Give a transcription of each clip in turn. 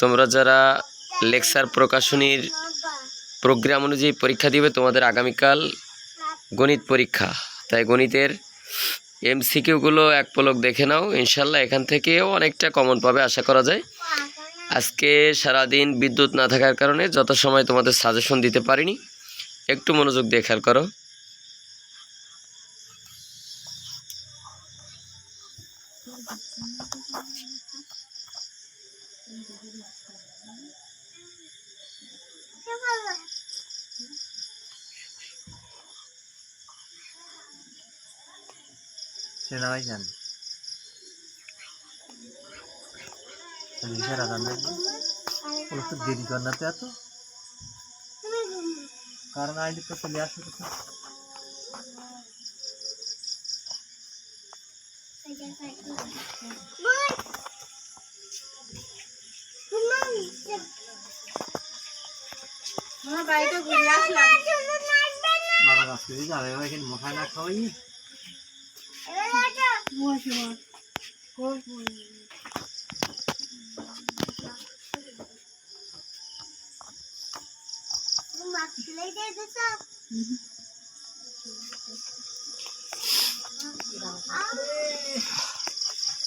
তোমরা যারা lecture প্রকাশনীর programme অনুযায়ী পরীক্ষা দিবে, তোমাদের আগামীকাল গণিত পরীক্ষা। তাই গণিতের এমসিকিউগুলো এক পলক দেখে নাও। ইনশাল্লাহ এখান থেকেও অনেকটা কমন পাবে, আশা করা যায়। আজকে সারাদিন বিদ্যুৎ না থাকার কারণে যত সময় তোমাদের সাজেশন দিতে পারিনি। একটু মনোযোগ দিয়ে খেয়াল করো। সেনা ভাই জান রিসার আদান দেখবো ওর তো দেরি কর না তো এত কারণ আইলে তো চলে আসবে তো আমার বাড়িতে ঘুরে আসলাম। বাবা কাজ করে যাবে এখানে মশাই না খাওয়াই।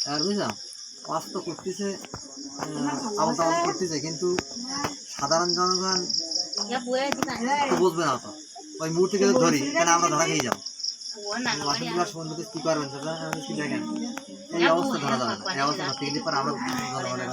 আর বুঝলাম কাজ তো করতেছে করতেছে কিন্তু সাধারণ জনগণ বুঝবে না তো ওই মুহূর্তে কিন্তু ধরি কেন আমরা ধরা খেয়ে যাবো মাসুদুল্লাহ সম্বন্ধে কি করবেন সেটা আমাদের কি দেখেন এই অবস্থা ধরা যাবে না এই অবস্থা ধরতে গেলে পর আমরা জনগণের